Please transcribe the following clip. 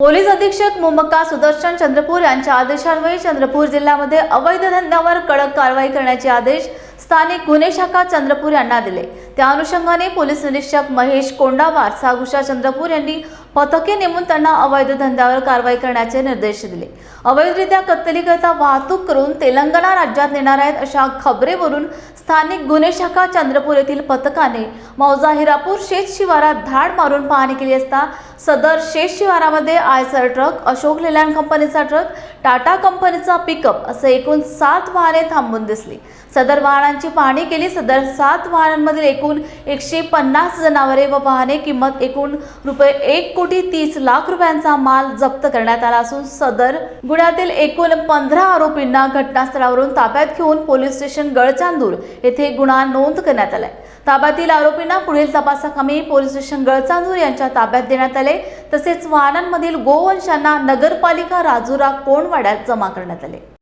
Police अधीक्षक मुमक्का सुदर्शन चंद्रपूर यांच्या आदेशान्वये चंद्रपूर जिल्ह्यामध्ये अवैध धंद्यावर कडक कारवाई करण्याचे आदेश स्थानिक गुन्हे शाखा चंद्रपूर यांना दिले. त्या अनुषंगाने पोलीस निरीक्षक महेश कोंडावार सागुषा चंद्रपूर यांनी पथके नेमून त्यांना अवैध धंद्यावर कारवाई करण्याचे निर्देश दिले. अवैधरित्या कत्तलीकरिता वाहतूक करून तेलंगणा राज्यात नेणार आहेत अशा खबरेवरून स्थानिक गुन्हे शाखा चंद्रपूर येथील पथकाने मौजा हिरापूर शेत शिवारात धाड मारून पाहणी केली असता सदर शेष शिवारामध्ये आयसर ट्रक अशोक लेलँड कंपनीचा ट्रक टाटा कंपनीचा पिकअप असे एकूण सात वाहने थांबून दिसली. सदर वाहनांची पाहणी केली सदर सात वाहनांमधील एकूण एकशे पन्नास जनावरे व वाहने किंमत एकूण रुपये एक कोटी तीस लाख रुपयांचा माल जप्त करण्यात आला असून सदर गुन्ह्यातील एकूण पंधरा आरोपींना घटनास्थळावरून ताब्यात घेऊन पोलीस स्टेशन गळचांदूर येथे गुन्हा नोंद करण्यात आलाय. ताब्यातील आरोपींना पुढील तपासाकामी पोलीस स्टेशन गळचांदूर यांच्या ताब्यात देण्यात आले. तसेच वाहनांमधील गोवंशांना नगरपालिका राजुरा कोणवाड्यात जमा करण्यात आले.